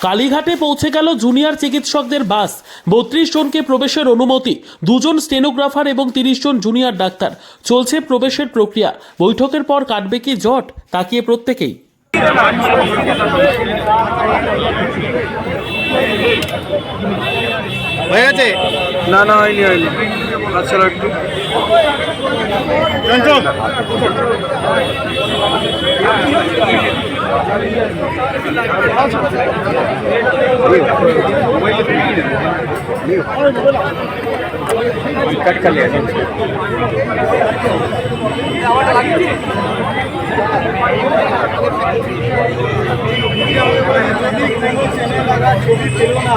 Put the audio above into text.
কালীঘাটে পৌঁছে গেল জুনিয়র চিকিৎসকদের বাস। বত্রিশ জনকে প্রবেশের অনুমতি দুজন স্টেনোগ্রাফার এবং তিরিশ জন জুনিয়র ডাক্তার। চলছে প্রবেশের প্রক্রিয়া। বৈঠকের পর কাটবে কি জট তাকিয়ে প্রত্যেকেই। হয়ে গেছে? না না হয়নি হয়নি। আচ্ছা একটু। চঞ্চল कट कर लिया ছবি পেল না